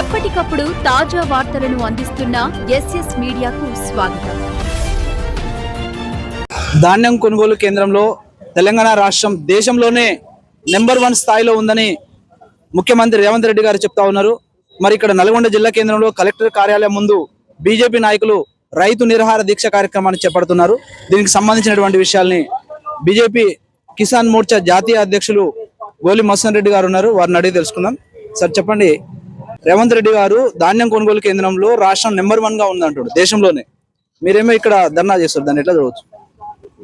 ఎప్పటికప్పుడు తాజా వార్తలను అందిస్తున్న ఎస్ఎస్ మీడియాకు స్వాగతం. ధాన్యం కొనుగోలు కేంద్రంలో తెలంగాణ రాష్ట్రం దేశంలోనే నెంబర్ వన్ స్థాయిలో ఉందని ముఖ్యమంత్రి రేవంత్ రెడ్డి గారు చెప్తా ఉన్నారు. మరి ఇక్కడ నల్గొండ జిల్లా కేంద్రంలో కలెక్టర్ కార్యాలయం ముందు బీజేపీ నాయకులు రైతు నిరహార దీక్ష కార్యక్రమాన్ని చేపడుతున్నారు. దీనికి సంబంధించినటువంటి విషయాల్ని బీజేపీ కిసాన్ మోర్చా జాతీయ అధ్యక్షులు గోలి మోహన్ రెడ్డి గారు ఉన్నారు. వారిని అడిగి తెలుసుకుందాం. సార్ చెప్పండి రేవంత్ రెడ్డి గారు ధాన్యం కొనుగోలు కేంద్రంలో రాష్ట్రం నెంబర్ వన్గా ఉందంటాడు దేశంలోనే. మీరేమో ఇక్కడ ధర్నా చేస్తారు దాన్ని ఎట్లా చూడవచ్చు?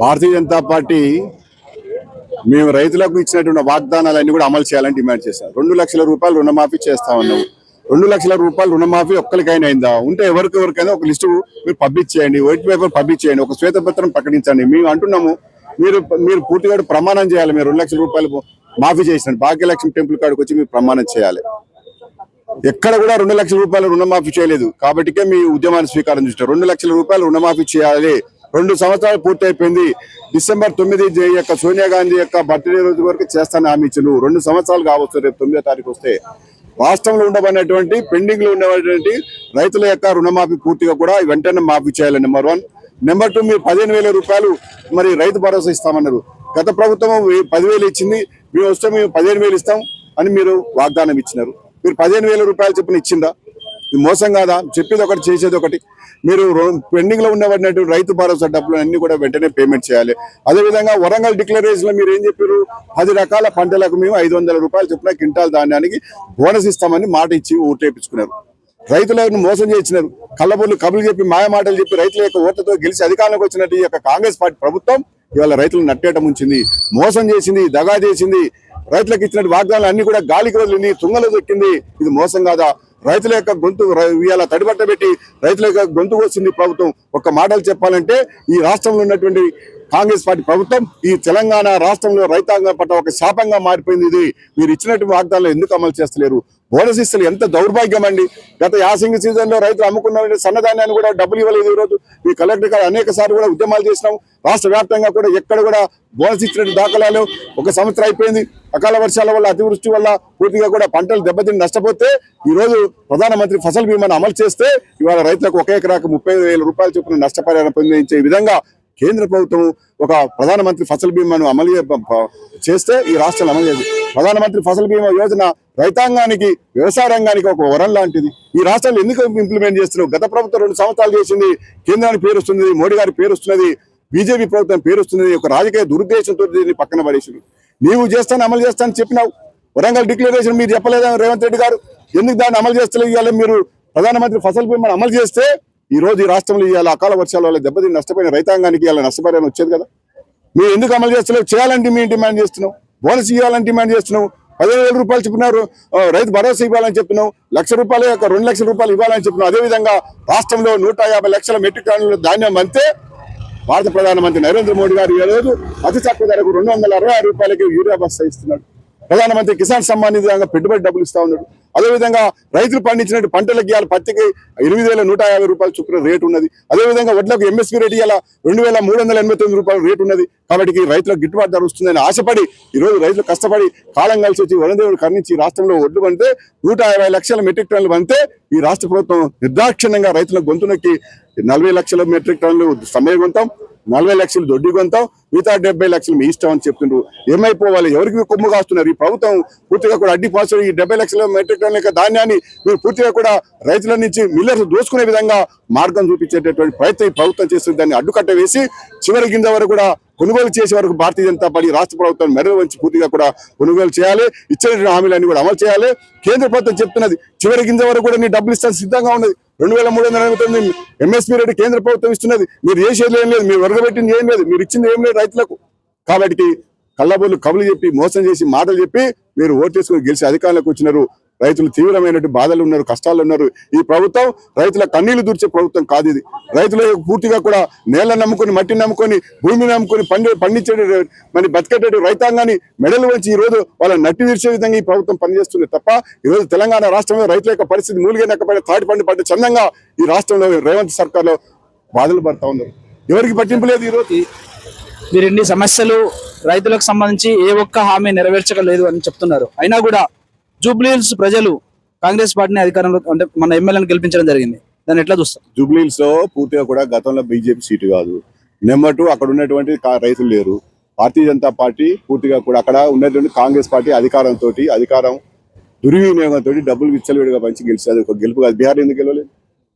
భారతీయ జనతా పార్టీ మేము రైతులకు ఇచ్చినటువంటి వాగ్దానాలన్నీ కూడా అమలు చేయాలని డిమాండ్ చేశాం రెండు లక్షల రూపాయలు రుణమాఫీ చేస్తా ఉన్నాము రెండు లక్షల రూపాయలు రుణమాఫీ ఒక్కరికైనా అయిందా? ఉంటే ఎవరికెవరికైనా ఒక లిస్టు మీరు పబ్లిష్ చేయండి వైట్ పేపర్ పబ్లిష్ చేయండి ఒక శ్వేతపత్రం ప్రకటించండి. మేము అంటున్నాము మీరు మీరు పూర్తిగా ప్రమాణం చేయాలి మీరు రెండు లక్షల రూపాయలు మాఫీ చేసిన భాగ్యలక్ష్మి టెంపుల్ కాడికి వచ్చి మీరు ప్రమాణం చేయాలి. ఎక్కడ కూడా రెండు లక్షల రూపాయలు రుణమాఫీ చేయలేదు. కాబట్టికే మీ ఉద్యమాన్ని స్వీకారం చేస్తారు రెండు లక్షల రూపాయలు రుణమాఫీ చేయాలి. రెండు సంవత్సరాలు పూర్తయిపోయింది. డిసెంబర్ తొమ్మిది యొక్క సోనియా గాంధీ యొక్క బర్త్డే రోజు వరకు చేస్తానని హామీ ఇచ్చారు. రెండు సంవత్సరాలు కావచ్చు రేపు తొమ్మిదో తారీఖు వస్తే. రాష్ట్రంలో ఉండబడినటువంటి పెండింగ్లో ఉండబడినటువంటి రైతుల యొక్క రుణమాఫీ పూర్తిగా కూడా వెంటనే మాఫీ చేయాలి. Number one. నెంబర్ టూ మీరు పదిహేను వేల రూపాయలు మరి రైతు భరోసా ఇస్తామన్నారు. గత ప్రభుత్వం పదివేలు ఇచ్చింది. మేము వస్తే మేము పదిహేను వేలు ఇస్తాం అని మీరు వాగ్దానం ఇచ్చినారు. మీరు పదిహేను వేల రూపాయలు చెప్పిన ఇచ్చిందా? ఇది మోసం కాదా? చెప్పేది ఒకటి చేసేది ఒకటి. మీరు పెండింగ్లో ఉండబడినట్టు రైతు భరోసా డబ్బులు అన్ని కూడా వెంటనే పేమెంట్ చేయాలి. అదేవిధంగా వరంగల్ డిక్లరేషన్లో మీరు ఏం చెప్పారు? పది రకాల పంటలకు మేము ఐదు వందల రూపాయలు చెప్పిన క్వింటాల్ ధాన్యానికి బోనస్ ఇస్తామని మాట ఇచ్చి ఓటేపించుకున్నారు రైతులను మోసం చేసినారు. కళ్ళబొల్లు కబులు చెప్పి మాయమాటలు చెప్పి రైతుల యొక్క ఓట్లతో గెలిచి అధికారంలోకి వచ్చినట్టు ఈ యొక్క కాంగ్రెస్ పార్టీ ప్రభుత్వం ఇవాళ రైతులు నట్టేయటం ఉంచింది మోసం చేసింది దగా చేసింది. రైతులకు ఇచ్చినట్టు వాగ్దానాలు అన్ని కూడా గాలికి వదిలింది తుంగలో దొక్కింది. ఇది మోసం కాదా? రైతుల యొక్క గొంతు ఇవాళ తడిబట్ట పెట్టి రైతుల యొక్క గొంతు వచ్చింది ప్రభుత్వం. ఒక మాటలు చెప్పాలంటే ఈ రాష్ట్రంలో ఉన్నటువంటి కాంగ్రెస్ పార్టీ ప్రభుత్వం ఈ తెలంగాణ రాష్ట్రంలో రైతాంగం పట్ల ఒక శాపంగా మారిపోయింది ఇది. మీరు ఇచ్చినటువంటి వాగ్దానాలు ఎందుకు అమలు చేస్తలేరు? బోనస్ ఇస్తలు ఎంత దౌర్భాగ్యం అండి. గత యాసింగ్ సీజన్లో రైతులు అమ్ముకున్నారంటే సన్నధాన్యాన్ని కూడా డబ్బులు ఇవ్వలేదు ఈరోజు. ఈ కలెక్టర్ గారు అనేక సార్లు కూడా ఉద్యమాలు చేసినాం. రాష్ట్ర వ్యాప్తంగా కూడా ఎక్కడ కూడా బోనస్ ఇచ్చినట్టు దాఖలాలు ఒక సంవత్సరం అయిపోయింది. అకాల వర్షాల వల్ల అతివృష్టి వల్ల పూర్తిగా కూడా పంటలు దెబ్బతిని నష్టపోతే ఈ రోజు ప్రధానమంత్రి ఫసల్ బీమాను అమలు చేస్తే ఇవాళ రైతులకు ఒక ఎకరాకు ముప్పై వేల రూపాయల చొప్పున నష్టపరిహారం పొందించే విధంగా కేంద్ర ప్రభుత్వం ఒక ప్రధానమంత్రి ఫసల్ బీమాను అమలు చేస్తే ఈ రాష్ట్రాలు అమలు చేయాలి ప్రధానమంత్రి ఫసల్ బీమా యోజన రైతాంగానికి వ్యవసాయ రంగానికి ఒక వరం లాంటిది. ఈ రాష్ట్రాలు ఎందుకు ఇంప్లిమెంట్ చేస్తున్నారు గత ప్రభుత్వం రెండు సంవత్సరాలు చేసింది కేంద్రానికి పేరు వస్తున్నది మోడీ గారి పేరు వస్తున్నది బీజేపీ ప్రభుత్వం పేరు వస్తున్నది ఒక రాజకీయ దురుద్దేశంతో దీన్ని పక్కన పడేసింది నీవు చేస్తాను అమలు చేస్తాను చెప్పినావు. వరంగల్ డిక్లరేషన్ మీరు చెప్పలేదా రేవంత్ రెడ్డి గారు? ఎందుకు దాన్ని అమలు చేస్తలేదు? ఇవాళ మీరు ప్రధానమంత్రి ఫసల్ బీమాను అమలు చేస్తే ఈ రోజు ఈ రాష్ట్రంలో ఇవాళ అకాల వర్షాల వల్ల దెబ్బతిని నష్టపోయిన రైతాంగానికి ఇవాళ నష్టపరిహారం వచ్చేది కదా? మీరు ఎందుకు అమలు చేస్తలేవు? చేయాలంటే మేము డిమాండ్ చేస్తున్నాం. బోనస్ ఇవ్వాలని డిమాండ్ చేస్తున్నాం. పదిహేను వేల రూపాయలు చెప్పినారు. రైతు భరోసా ఇవ్వాలని చెప్తున్నాం. లక్ష రూపాయలు యొక్క రెండు లక్షల రూపాయలు ఇవ్వాలని చెప్పినాం అదేవిధంగా రాష్ట్రంలో నూట యాభై లక్షల మెట్రిక్ టన్నుల ధాన్యం అంతే. భారత ప్రధానమంత్రి నరేంద్ర మోడీ గారు ఈ అతి తక్కువ ధరకు రెండు వందల అరవై ఆరు రూపాయలకి యూరియా బస్తా ఇస్తున్నాడు. ప్రధానమంత్రి కిసాన్ సమ్మాన్ నిధి పెట్టుబడి డబ్బులు ఇస్తా ఉన్నాడు. అదేవిధంగా రైతులు పండించినట్టు పంటలకు ఇవాళ పత్తికి ఎనిమిది వేల నూట యాభై రూపాయల చొప్పున రేటు ఉన్నది. అదేవిధంగా వడ్లకు ఎంఎస్పీ రేటు ఇవాళ రెండు వేల మూడు వందల ఎనభై తొమ్మిది రూపాయల రేటు ఉన్నది. కాబట్టి రైతులకు గిట్టుబాటు ధర వస్తుందని ఆశపడి ఈ రోజు రైతులు కష్టపడి కాలం కలిసి వచ్చి వరుణదేవుడు కర్ణించి రాష్ట్రంలో ఒడ్లు పండితే నూట యాభై లక్షల మెట్రిక్ టన్నులు పండితే ఈ రాష్ట్ర ప్రభుత్వం నిర్దాక్షిణ్యంగా రైతులకు గొంతు నొక్కి నలభై లక్షల మెట్రిక్ టన్నులు సమయ గొంతం నలభై లక్షలు దొడ్డి కొంతాం మిగతా డెబ్బై లక్షలు మీ ఇష్టం అని చెప్తుండ్రు. ఏమైపోవాలి? ఎవరికి కొమ్ము కాస్తున్నారు? ఈ ప్రభుత్వం పూర్తిగా కూడా అడ్డి పాసులు ఈ డెబ్బై లక్షల మెట్రిక్ టన్ యొక్క ధాన్యాన్ని మీరు పూర్తిగా కూడా రైతుల నుంచి మిల్లర్స్ దోసుకునే విధంగా మార్గం చూపించేటటువంటి ప్రయత్నం ఈ ప్రభుత్వం చేస్తుంది. దాన్ని అడ్డుకట్ట వేసి చివరి కింద వరకు కూడా కొనుగోలు చేసే వరకు భారతీయ జనతా పార్టీ రాష్ట్ర ప్రభుత్వం మెడలు వంచి పూర్తిగా కూడా కొనుగోలు చేయాలి. ఇచ్చిన హామీలన్నీ కూడా అమలు చేయాలి. కేంద్ర ప్రభుత్వం చెప్తున్నది చివరి గింజ వరకు కూడా నీ డబ్బులు ఇస్తాను సిద్ధంగా ఉన్నది. రెండు వేల మూడు వందల ఎనభై తొమ్మిది ఎంఎస్పీ రేటు కేంద్ర ప్రభుత్వం ఇస్తున్నది. మీరు చేసేది ఏం లేదు మీరు వరగబెట్టింది ఏం లేదు మీరు ఇచ్చింది ఏం లేదు రైతులకు. కాబట్టి కళ్ళబోళ్ళు కబులు చెప్పి మోసం చేసి మాటలు చెప్పి మీరు ఓటు ఓటేసుకుని గెలిచి అధికారంలోకి వచ్చినారు రైతులు తీవ్రమైనటువంటి బాధలు ఉన్నారు కష్టాలు ఉన్నారు. ఈ ప్రభుత్వం రైతుల కన్నీళ్ళు దూర్చే ప్రభుత్వం కాదు ఇది. రైతుల పూర్తిగా కూడా నేల నమ్ముకొని మట్టిని నమ్ముకొని భూమిని నమ్ముకొని పండి పండించే మరి బతికేటటువంటి రైతాంగాన్ని మెడలు వంచి ఈ రోజు వాళ్ళ నట్టి తీర్చే విధంగా ఈ ప్రభుత్వం పనిచేస్తుంది తప్ప ఈ రోజు తెలంగాణ రాష్ట్రంలో రైతుల యొక్క పరిస్థితి మూలిగనకపోయిన తాటి పండు పడ్డ చందంగా ఈ రాష్ట్రంలో రేవంత్ సర్కార్లో బాధలు పడతా ఉన్నారు. ఎవరికి పట్టింపు లేదు ఈ రోజు? మీరు ఇన్ని సమస్యలు రైతులకు సంబంధించి ఏ ఒక్క హామీ నెరవేర్చలేదు అని చెప్తున్నారు. అయినా కూడా జూబ్లీహిల్స్ ప్రజలు కాంగ్రెస్ పార్టీని అధికారంలో అంటే మన ఎమ్మెల్యేని గెలిపించడం జరిగింది. దాన్ని ఎట్లా చూస్తాం జూబ్లీహిల్స్లో పూర్తిగా కూడా గతంలో బీజేపీ సీటు కాదు. నెంబర్ టూ అక్కడ ఉన్నటువంటి రైతులు లేరు. భారతీయ జనతా పార్టీ పూర్తిగా కూడా అక్కడ ఉన్నటువంటి కాంగ్రెస్ పార్టీ అధికారంతో అధికారం దుర్వినియోగంతో డబ్బులు విచ్చలవిడిగా పంచి గెలిచారు. అది ఒక గెలుపు కాదు. బీహార్ ఎందుకు గెలవలేదు?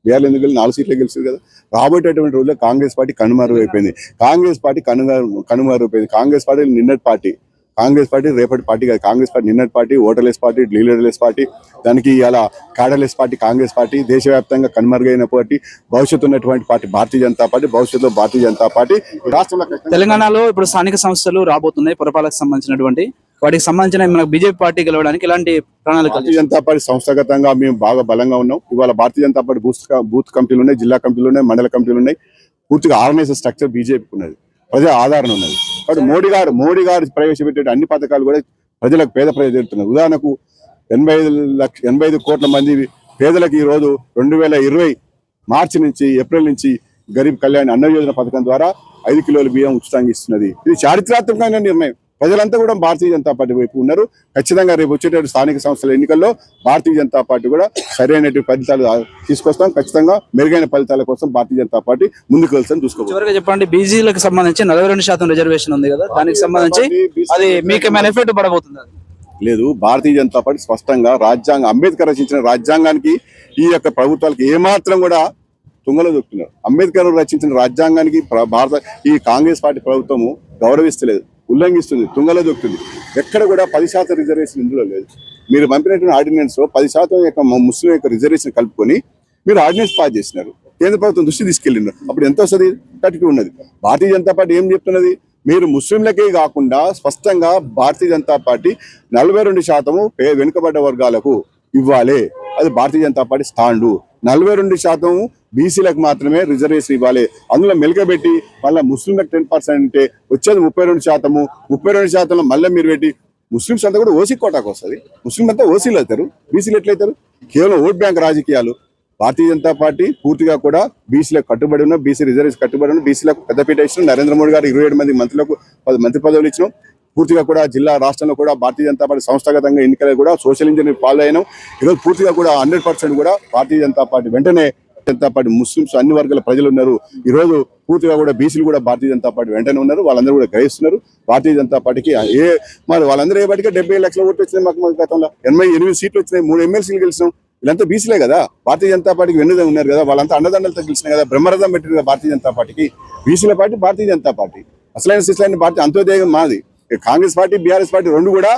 బీహార్ ఎందుకు వెళ్ళి నాలుగు సీట్లు గెలిచింది కదా. రాబోయేటటువంటి రోజుల్లో కాంగ్రెస్ పార్టీ కనుమరుగైపోయింది. అయిపోయింది కాంగ్రెస్ పార్టీ కనుమరు కనుమరుగైపోయింది. అయిపోయింది కాంగ్రెస్ పార్టీ నిన్నటి పార్టీ కాంగ్రెస్ పార్టీ రేపటి పార్టీ కాదు కాంగ్రెస్ పార్టీ నిన్నటి party voterless party leaderless party దానికి ఇలా క్యాడర్లెస్ పార్టీ కాంగ్రెస్ పార్టీ దేశవ్యాప్తంగా కనుమరుగైన పార్టీ భవిష్యత్తు ఉన్నటువంటి పార్టీ భారతీయ జనతా పార్టీ భవిష్యత్తులో భారతీయ జనతా పార్టీ రాష్ట్రంలో తెలంగాణలో ఇప్పుడు స్థానిక సంస్థలు రాబోతున్నాయి పురపాలకు సంబంధించినటువంటి. వాటికి సంబంధించిన మనకు బీజేపీ పార్టీ గెలవడానికి ఇలాంటి ప్రణాళిక భారతీయ జనతా పార్టీ సంస్థాగతంగా మేము బాగా బలంగా ఉన్నాం. ఇవాళ Bharatiya Janata party booth booth కమిటీలు ఉన్నాయి జిల్లా కమిటీలు ఉన్నాయి మండల కమిటీలు ఉన్నాయి. పూర్తిగా ఆర్గనైజర్ స్ట్రక్చర్ బీజేపీకి ఉన్నది. ప్రజా ఆదరణ ఉన్నది. కాబట్టి మోడీ గారు మోడీ గారు ప్రవేశపెట్టే అన్ని పథకాలు కూడా ప్రజలకు పేద ప్రజలు చేరుతున్నాయి ఉదాహరణకు ఎనభై ఐదు లక్ష ఎనభై ఐదు కోట్ల మంది పేదలకు ఈ రోజు రెండు వేల ఇరవై మార్చి నుంచి ఏప్రిల్ నుంచి గరీబ్ కళ్యాణ్ అన్న యోజన పథకం ద్వారా ఐదు కిలోల బియ్యం ఉచితంగా ఇస్తున్నది. ఇది చారిత్రాత్మకమైన నిర్ణయం. ప్రజలంతా కూడా భారతీయ జనతా పార్టీ వైపు ఉన్నారు. ఖచ్చితంగా రేపు వచ్చేటటువంటి స్థానిక సంస్థల ఎన్నికల్లో భారతీయ జనతా పార్టీ కూడా సరైనటువంటి ఫలితాలు తీసుకొస్తాం. ఖచ్చితంగా మెరుగైన ఫలితాల కోసం భారతీయ జనతా పార్టీ ముందుకు వెళ్తాం చూసుకోవచ్చు చివరిగా చెప్పండి బీజీలకు సంబంధించి నలభై రెండు శాతం రిజర్వేషన్ ఉంది కదా దానికి సంబంధించి అది మీకు ఎఫెక్ట్ పడబోతుంది? లేదు భారతీయ జనతా పార్టీ స్పష్టంగా రాజ్యాంగం అంబేద్కర్ రచించిన రాజ్యాంగానికి ఈ యొక్క ప్రభుత్వాలకు ఏమాత్రం కూడా తుంగలో దొక్కుతున్నారు. అంబేద్కర్ రచించిన రాజ్యాంగానికి భారత ఈ కాంగ్రెస్ పార్టీ ప్రభుత్వము గౌరవిస్తలేదు. ఉల్లంఘిస్తుంది తుంగలో దొక్కుతుంది. ఎక్కడ కూడా పది శాతం రిజర్వేషన్ ఇందులో లేదు. మీరు పంపినటువంటి ఆర్డినెన్స్లో పది శాతం యొక్క ముస్లిం యొక్క రిజర్వేషన్ కలుపుకొని మీరు ఆర్డినెన్స్ పాస్ చేసినారు. కేంద్ర ప్రభుత్వం దృష్టి తీసుకెళ్ళినారు అప్పుడు ఎంత వస్తుంది? థర్టీ టూ ఉన్నది. భారతీయ జనతా పార్టీ ఏం చెప్తున్నది? మీరు ముస్లింలకే కాకుండా స్పష్టంగా భారతీయ జనతా పార్టీ నలభై రెండు శాతము వెనుకబడ్డ వర్గాలకు ఇవ్వాలి. అది భారతీయ జనతా పార్టీ స్టాండు. నలభై రెండు శాతం బీసీలకు మాత్రమే రిజర్వేషన్ ఇవ్వాలి. అందులో మెలకబెట్టి మళ్ళీ ముస్లింలకు టెన్ పర్సెంట్ అంటే వచ్చేది ముప్పై రెండు శాతము. ముప్పై రెండు శాతంలో మళ్ళీ మీరు పెట్టి ముస్లిమ్స్ అంతా కూడా ఓసీ కోటాకు వస్తుంది. ముస్లిం అంతా ఓసీలు అవుతారు. బీసీలు ఎట్లయితారు? కేవలం ఓట్ బ్యాంక్ రాజకీయాలు. భారతీయ జనతా పార్టీ పూర్తిగా కూడా బీసీలకు కట్టుబడి ఉన్న బీసీ రిజర్వేషన్ కట్టుబడి ఉన్న బీసీలకు పెద్దపీట ఇచ్చిన నరేంద్ర మోడీ గారు ఇరవై ఏడు మంది మంత్రులకు మంత్రి పదవులు ఇచ్చినాం. పూర్తిగా కూడా జిల్లా రాష్ట్రంలో కూడా భారతీయ జనతా పార్టీ సంస్థాగతంగా ఎన్నికలు కూడా సోషల్ ఇంజనీరింగ్ ఫాలో అయినాం ఈరోజు పూర్తిగా కూడా హండ్రెడ్ పర్సెంట్ కూడా భారతీయ జనతా పార్టీ వెంటనే జనతా పార్టీ ముస్లింస్ అన్ని వర్గాల ప్రజలు ఉన్నారు. ఈ రోజు పూర్తిగా కూడా బీసీలు కూడా భారతీయ జనతా పార్టీ వెంటనే ఉన్నారు. వాళ్ళందరూ కూడా గ్రహిస్తున్నారు. భారతీయ జనతా పార్టీకి ఏ మరి వాళ్ళందరూ ఏ డెబ్బై లక్షల ఓట్లు వచ్చినాయి మాకు గతంలో. ఎనభై ఎనిమిది సీట్లు వచ్చినాయి. మూడు ఎమ్మెల్సీలు గెలిచినాం. వీళ్ళంతా బీసీలే కదా. భారతీయ జనతా పార్టీకి వెన్నుదా ఉన్నారు కదా. వాళ్ళంతా అండదండలతో గెలిచినాయి కదా. బ్రహ్మరథం పెట్టిన భారతీయ జనతా పార్టీకి. బీసీల పార్టీ భారతీయ జనతా పార్టీ. అసలైన శిశులైన పార్టీ అంత్యోదయం మాది. కాంగ్రెస్ పార్టీ బీఆర్ఎస్ పార్టీ రెండు కూడా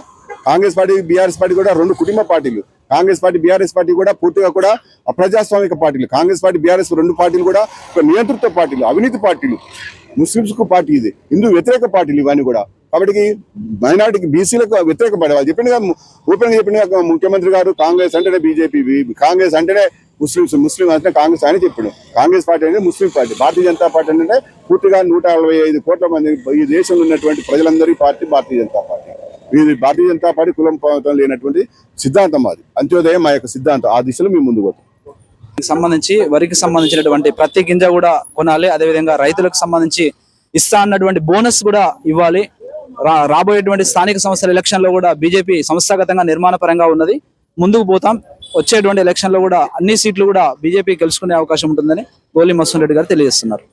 కాంగ్రెస్ పార్టీ బీఆర్ఎస్ పార్టీ కూడా రెండు కుటుంబ పార్టీలు. కాంగ్రెస్ పార్టీ బీఆర్ఎస్ పార్టీ కూడా పూర్తిగా కూడా ప్రజాస్వామిక పార్టీలు. కాంగ్రెస్ పార్టీ బీఆర్ఎస్ రెండు పార్టీలు కూడా ఒక నియంతృత్వ పార్టీలు అవినీతి పార్టీలు. ముస్లింస్కు పార్టీ ఇది హిందూ వ్యతిరేక పార్టీలు ఇవన్నీ కూడా. కాబట్టి మైనార్టీకి బీసీలకు వ్యతిరేక పడే వాళ్ళు చెప్పింది ఓపెన్గా చెప్పింది ముఖ్యమంత్రి గారు కాంగ్రెస్ అంటేనే బీజేపీ కాంగ్రెస్ అంటేనే ముస్లిమ్స్ ముస్లిం అంటే కాంగ్రెస్ అని చెప్పాడు. కాంగ్రెస్ పార్టీ అనేది Muslim party. Bharatiya Janata party అంటే పూర్తిగా నూట అరవై ఐదు కోట్ల మంది ఈ దేశంలో ఉన్నటువంటి ప్రజలందరి పార్టీ భారతీయ జనతా పార్టీ. ఇది భారతీయ జనతా పార్టీ కులం పాతం లేనటువంటి సిద్ధాంతం అది. అంత్యోదయం మా యొక్క సిద్ధాంతం. ఆ దిశలో మేము ముందుకు పోతాం. సంబంధించి వరికి సంబంధించినటువంటి ప్రతి గింజ కూడా కొనాలి. అదేవిధంగా రైతులకు సంబంధించి ఇస్తా అన్నటువంటి బోనస్ కూడా ఇవ్వాలి. రా రాబోయేటువంటి స్థానిక సంస్థల ఎలక్షన్లో కూడా బీజేపీ సంస్థాగతంగా నిర్మాణ పరంగా ఉన్నది. ముందుకు పోతాం. వచ్చేటువంటి ఎలక్షన్లో కూడా అన్ని సీట్లు కూడా బీజేపీ గెలుచుకునే అవకాశం ఉంటుందని గోలి మసూన్ రెడ్డి గారు తెలియజేస్తున్నారు.